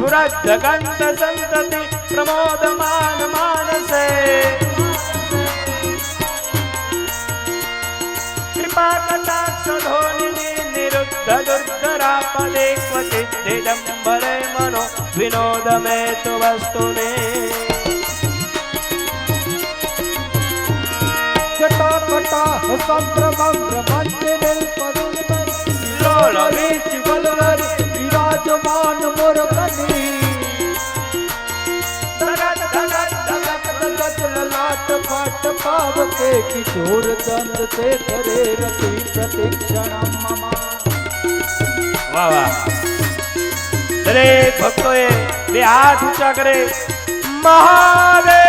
સ્ફુરત જગંત સંતતિ પ્રમોદમાન માનસે કૃપા કટાક્ષ ધોનિધિ નિરુદ્ધ દુર્ધરા પદે ક્વચિત દિગંબરે મનો વિનોદ મે તુ વસ્તુને જટાકટા સંભ્રમં મંદિર લોલ પાવ કે કિશોર ચંદ તે કરે રતિ પ્રતિક્ષણ વાહ વાહ. દરેક ભક્તોએ બે હાથ ઊંચા કરે. મહાદેવ!